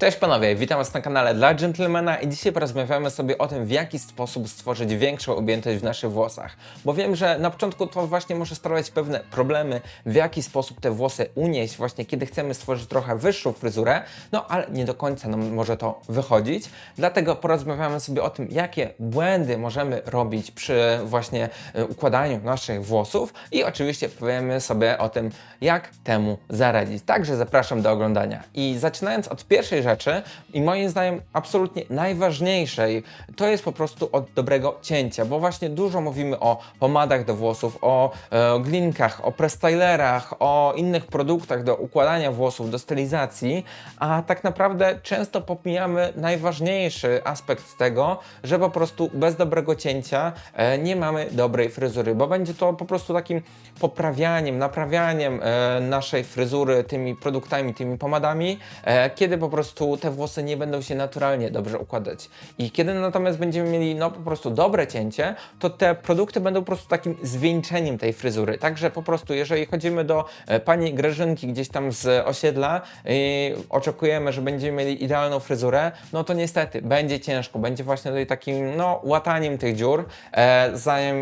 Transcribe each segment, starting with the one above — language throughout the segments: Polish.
Cześć panowie, witam was na kanale dla Gentlemana i dzisiaj porozmawiamy sobie o tym, w jaki sposób stworzyć większą objętość w naszych włosach. Bo wiem, że na początku to właśnie może sprawiać pewne problemy, w jaki sposób te włosy unieść, właśnie kiedy chcemy stworzyć trochę wyższą fryzurę, no ale nie do końca nam może to wychodzić. Dlatego porozmawiamy sobie o tym, jakie błędy możemy robić przy właśnie e, układaniu naszych włosów i oczywiście powiemy sobie o tym, jak temu zaradzić. Także zapraszam do oglądania. I zaczynając od pierwszej rzeczy i moim zdaniem absolutnie najważniejszej, to jest po prostu od dobrego cięcia, bo właśnie dużo mówimy o pomadach do włosów, o e, glinkach, o prestylerach, o innych produktach do układania włosów, do stylizacji, a tak naprawdę często pomijamy najważniejszy aspekt tego, że po prostu bez dobrego cięcia e, nie mamy dobrej fryzury, bo będzie to po prostu takim poprawianiem, naprawianiem e, naszej fryzury tymi produktami, tymi pomadami, e, kiedy po prostu te włosy nie będą się naturalnie dobrze układać. I kiedy natomiast będziemy mieli no po prostu dobre cięcie, to te produkty będą po prostu takim zwieńczeniem tej fryzury. Także po prostu jeżeli chodzimy do e, pani Grażynki gdzieś tam z osiedla i oczekujemy, że będziemy mieli idealną fryzurę, no to niestety będzie ciężko, będzie właśnie tutaj takim no łataniem tych dziur, e,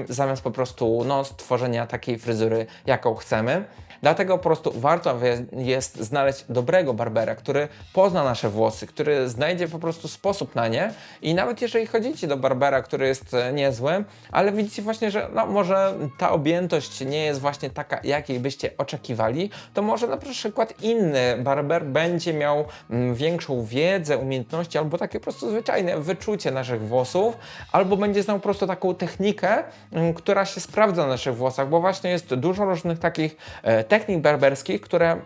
zamiast po prostu no stworzenia takiej fryzury, jaką chcemy. Dlatego po prostu warto jest znaleźć dobrego barbera, który pozna nasze włosy, który znajdzie po prostu sposób na nie. I nawet jeżeli chodzicie do barbera, który jest e, niezły, ale widzicie właśnie, że no może ta objętość nie jest właśnie taka, jakiej byście oczekiwali, to może na przykład inny barber będzie miał mm, większą wiedzę, umiejętności albo takie po prostu zwyczajne wyczucie naszych włosów, albo będzie znał po prostu taką technikę, mm, która się sprawdza na naszych włosach, bo właśnie jest dużo różnych takich e, technik barberskich, które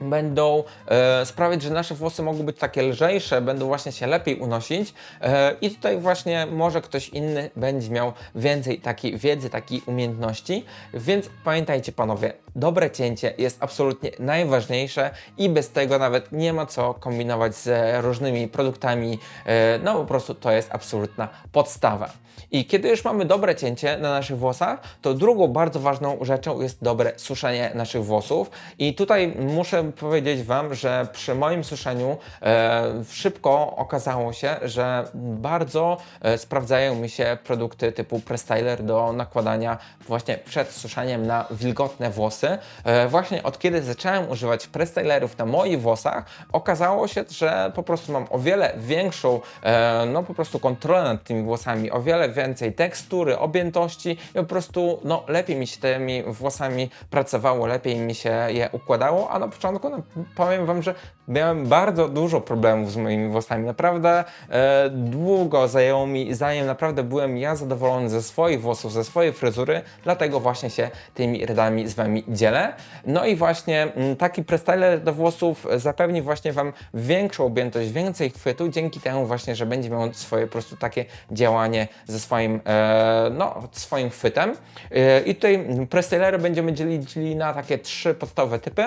będą e, sprawiać, że nasze włosy mogą być takie lżejsze, będą właśnie się lepiej unosić e, i tutaj właśnie może ktoś inny będzie miał więcej takiej wiedzy, takiej umiejętności, więc pamiętajcie panowie, dobre cięcie jest absolutnie najważniejsze i bez tego nawet nie ma co kombinować z różnymi produktami, e, no po prostu to jest absolutna podstawa. I kiedy już mamy dobre cięcie na naszych włosach, to drugą bardzo ważną rzeczą jest dobre suszenie naszych włosów. I tutaj muszę powiedzieć Wam, że przy moim suszeniu e, szybko okazało się, że bardzo e, sprawdzają mi się produkty typu Prestyler do nakładania właśnie przed suszeniem na wilgotne włosy. E, właśnie od kiedy zacząłem używać Prestylerów na moich włosach, okazało się, że po prostu mam o wiele większą, e, no po prostu kontrolę nad tymi włosami, o wiele więcej tekstury, objętości i po prostu no, lepiej mi się tymi włosami pracowało, lepiej mi się je układało, a na początku no, powiem Wam, że miałem bardzo dużo problemów z moimi włosami. Naprawdę e, długo zajęło mi, zanim naprawdę byłem ja zadowolony ze swoich włosów, ze swojej fryzury, dlatego właśnie się tymi radami z Wami dzielę. No i właśnie mm, taki prestyler do włosów zapewni właśnie Wam większą objętość, więcej chwytu, dzięki temu właśnie, że będzie miał swoje po prostu takie działanie ze swoim, e, no, swoim chwytem. E, I tutaj prestylery będziemy dzielili na takie trzy podstawowe typy.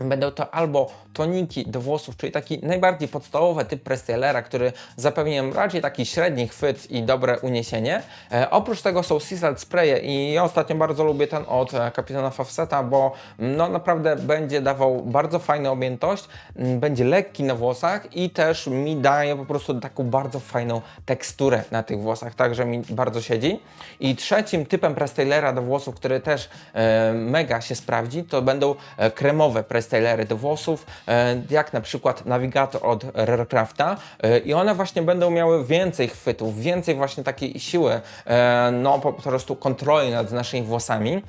Będą to albo toniki do włosów, czyli taki najbardziej podstawowy typ prestylera, który zapewnia nam raczej taki średni chwyt i dobre uniesienie. E, oprócz tego są sea salt spraye i ja ostatnio bardzo lubię ten od e, kapitana Fawcetta, bo mm, no naprawdę będzie dawał bardzo fajną objętość, m, będzie lekki na włosach i też mi daje po prostu taką bardzo fajną teksturę na tych włosach, także mi bardzo siedzi. I trzecim typem prestylera do włosów, który też e, mega się sprawdzi, to będą e, kremowe prestylery do włosów, e, jak na przykład nawigator od Rarecrafta e, i one właśnie będą miały więcej chwytów, więcej właśnie takiej siły, e, no po prostu kontroli nad naszymi włosami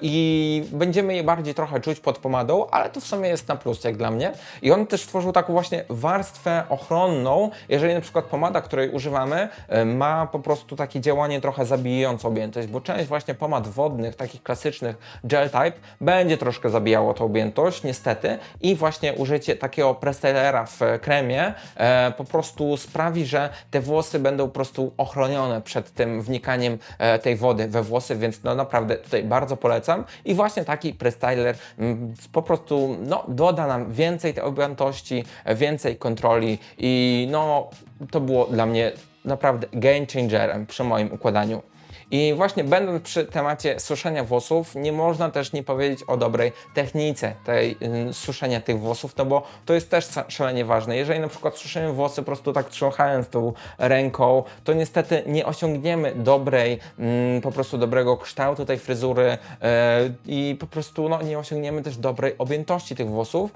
i będziemy je bardziej trochę czuć pod pomadą, ale to w sumie jest na plus jak dla mnie. I on też tworzył taką właśnie warstwę ochronną, jeżeli na przykład pomada, której używamy, ma po prostu takie działanie trochę zabijające objętość, bo część właśnie pomad wodnych, takich klasycznych gel type, będzie troszkę zabijało tą objętość, niestety, i właśnie użycie takiego prestylera w kremie e, po prostu sprawi, że te włosy będą po prostu ochronione przed tym wnikaniem e, tej wody we włosy, więc no naprawdę tutaj bardzo polecam. I właśnie taki prestyler mm, po prostu no, doda nam więcej tej objętości, więcej kontroli i no to było dla mnie naprawdę game changerem przy moim układaniu. I właśnie będąc przy temacie suszenia włosów, nie można też nie powiedzieć o dobrej technice tej y, suszenia tych włosów, no bo to jest też szalenie ważne. Jeżeli na przykład suszymy włosy po prostu tak trząchając tą ręką, to niestety nie osiągniemy dobrej, mm, po prostu dobrego kształtu tej fryzury e, i po prostu no, nie osiągniemy też dobrej objętości tych włosów.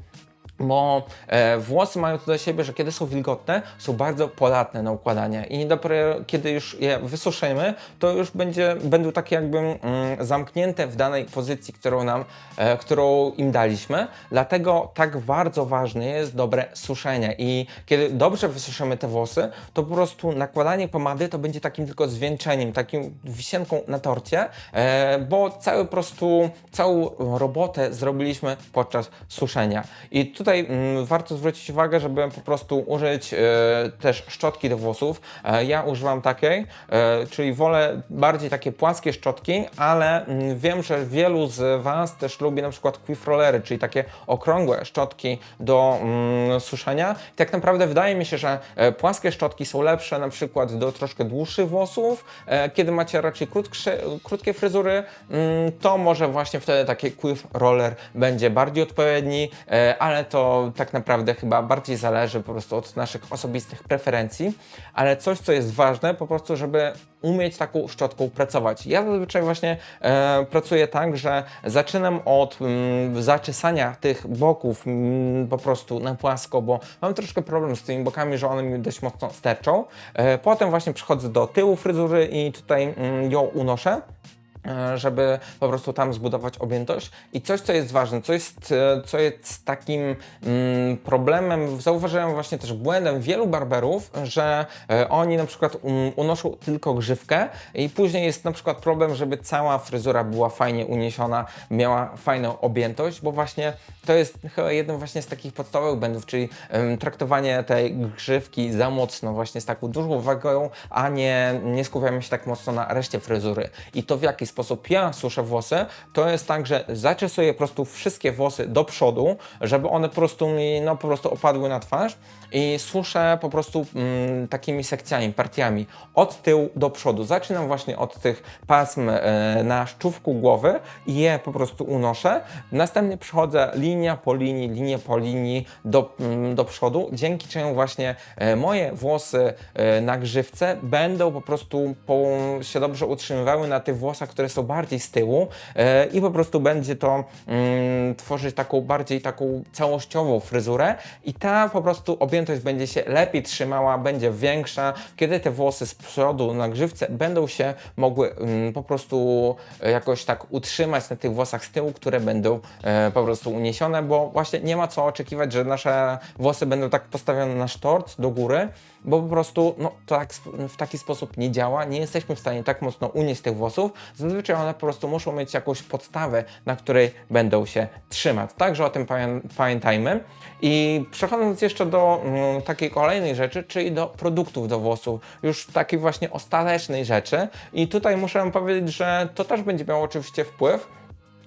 Bo e, włosy mają to do siebie, że kiedy są wilgotne, są bardzo podatne na układanie i dopiero kiedy już je wysuszymy, to już będzie, będą takie jakby mm, zamknięte w danej pozycji, którą nam, e, którą im daliśmy. Dlatego tak bardzo ważne jest dobre suszenie i kiedy dobrze wysuszymy te włosy, to po prostu nakładanie pomady to będzie takim tylko zwieńczeniem, takim wisienką na torcie, e, bo cały prostu, całą robotę zrobiliśmy podczas suszenia. I tutaj mm, warto zwrócić uwagę, żeby po prostu użyć e, też szczotki do włosów. E, ja używam takiej, e, czyli wolę bardziej takie płaskie szczotki, ale mm, wiem, że wielu z Was też lubi na przykład quiff rollery, czyli takie okrągłe szczotki do mm, suszenia. I tak naprawdę wydaje mi się, że płaskie szczotki są lepsze na przykład do troszkę dłuższych włosów. Kiedy macie raczej krótsze, krótkie fryzury, mm, to może właśnie wtedy taki quiff roller będzie bardziej odpowiedni, ale to tak naprawdę chyba bardziej zależy po prostu od naszych osobistych preferencji. Ale coś, co jest ważne, po prostu, żeby umieć taką szczotką pracować. Ja zazwyczaj właśnie e, pracuję tak, że zaczynam od mm, zaczesania tych boków mm, po prostu na płasko, bo mam troszkę problem z tymi bokami, że one mi dość mocno sterczą. E, potem właśnie przechodzę do tyłu fryzury i tutaj mm, ją unoszę żeby po prostu tam zbudować objętość. I coś, co jest ważne, co jest, e, co jest takim mm, problemem, zauważyłem właśnie też błędem wielu barberów, że e, oni na przykład um, unoszą tylko grzywkę i później jest na przykład problem, żeby cała fryzura była fajnie uniesiona, miała fajną objętość, bo właśnie to jest chyba jednym właśnie z takich podstawowych błędów, czyli em, traktowanie tej grzywki za mocno, właśnie z taką dużą wagą, a nie, nie skupiamy się tak mocno na reszcie fryzury. I to w jaki sposób ja suszę włosy, to jest tak, że zaczesuję po prostu wszystkie włosy do przodu, żeby one po prostu mi, no po prostu opadły na twarz i suszę po prostu mm, takimi sekcjami, partiami od tyłu do przodu. Zaczynam właśnie od tych pasm e, na szczówku głowy i je po prostu unoszę. Następnie przechodzę linia po linii, linię po linii do, mm, do przodu, dzięki czemu właśnie e, moje włosy e, na grzywce będą po prostu po, się dobrze utrzymywały na tych włosach, które są bardziej z tyłu e, i po prostu będzie to mm, tworzyć taką bardziej taką całościową fryzurę. I ta po prostu objętość będzie się lepiej trzymała, będzie większa, kiedy te włosy z przodu na grzywce będą się mogły mm, po prostu e, jakoś tak utrzymać na tych włosach z tyłu, które będą e, po prostu uniesione, bo właśnie nie ma co oczekiwać, że nasze włosy będą tak postawione na sztort do góry, bo po prostu no, tak, w taki sposób nie działa, nie jesteśmy w stanie tak mocno unieść tych włosów, zazwyczaj one po prostu muszą mieć jakąś podstawę, na której będą się trzymać. Także o tym pamię- pamiętajmy. I przechodząc jeszcze do mm, takiej kolejnej rzeczy, czyli do produktów do włosów, już takiej właśnie ostatecznej rzeczy. I tutaj muszę powiedzieć, że to też będzie miało oczywiście wpływ,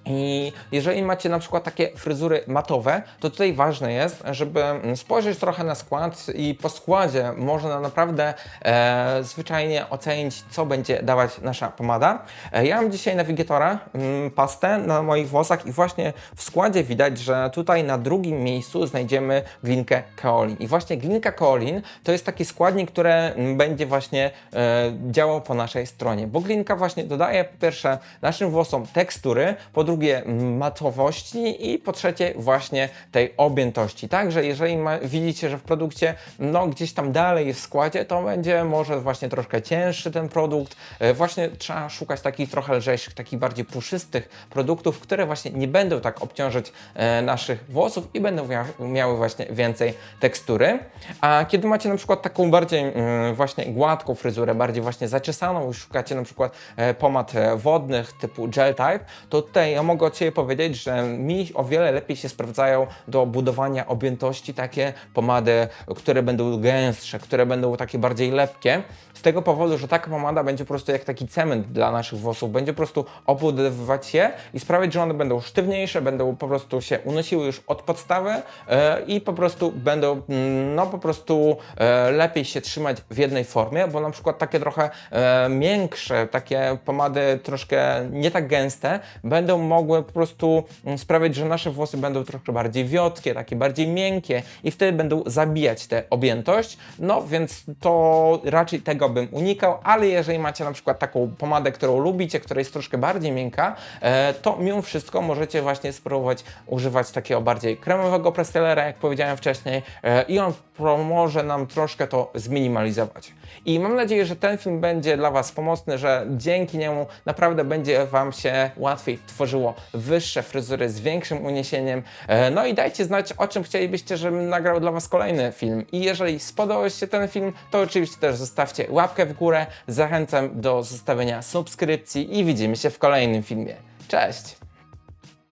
i jeżeli macie na przykład takie fryzury matowe, to tutaj ważne jest, żeby spojrzeć trochę na skład i po składzie można naprawdę e, zwyczajnie ocenić, co będzie dawać nasza pomada. E, ja mam dzisiaj Navigatora mm, pastę na moich włosach i właśnie w składzie widać, że tutaj na drugim miejscu znajdziemy glinkę kaolin. I właśnie glinka kaolin to jest taki składnik, który mm, będzie właśnie e, działał po naszej stronie, bo glinka właśnie dodaje po pierwsze naszym włosom tekstury, po drugie matowości i po trzecie właśnie tej objętości. Także jeżeli ma, widzicie, że w produkcie no gdzieś tam dalej w składzie, to będzie może właśnie troszkę cięższy ten produkt. E, Właśnie trzeba szukać takich trochę lżejszych, takich bardziej puszystych produktów, które właśnie nie będą tak obciążać e, naszych włosów i będą mia miały właśnie więcej tekstury. A kiedy macie na przykład taką bardziej mm, właśnie gładką fryzurę, bardziej właśnie zaczesaną szukacie na przykład e, pomad wodnych typu gel type, to tutaj mogę od powiedzieć, że mi o wiele lepiej się sprawdzają do budowania objętości takie pomady, które będą gęstsze, które będą takie bardziej lepkie. Tego powodu, że taka pomada będzie po prostu jak taki cement dla naszych włosów, będzie po prostu obudowywać je i sprawiać, że one będą sztywniejsze, będą po prostu się unosiły już od podstawy e, i po prostu będą, mm, no po prostu e, lepiej się trzymać w jednej formie, bo na przykład takie trochę e, miększe, takie pomady troszkę nie tak gęste, będą mogły po prostu mm, sprawiać, że nasze włosy będą troszkę bardziej wiotkie, takie bardziej miękkie i wtedy będą zabijać tę objętość, no więc to raczej tego bym unikał, ale jeżeli macie na przykład taką pomadę, którą lubicie, która jest troszkę bardziej miękka, e, to mimo wszystko możecie właśnie spróbować używać takiego bardziej kremowego prestylera, jak powiedziałem wcześniej e, i on pomoże nam troszkę to zminimalizować. I mam nadzieję, że ten film będzie dla Was pomocny, że dzięki niemu naprawdę będzie Wam się łatwiej tworzyło wyższe fryzury z większym uniesieniem. E, No i dajcie znać, o czym chcielibyście, żebym nagrał dla Was kolejny film. I jeżeli spodobał się ten film, to oczywiście też zostawcie łapkę w górę. Zachęcam do zostawienia subskrypcji i widzimy się w kolejnym filmie. Cześć!